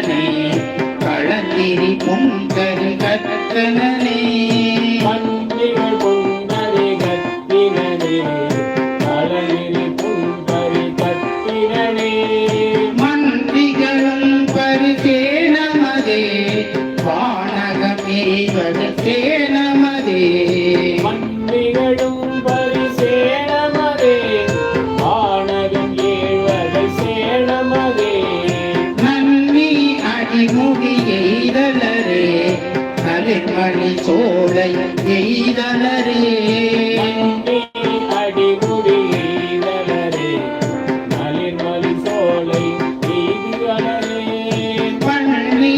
கத்தனே களத்திரி பொங்கரு கத்தனே வானகமே வகத்தே நமதே மன்னிகளும் அடிமுடி எய்தலரே கலிமணி சோலை எய்தலரே நன்னி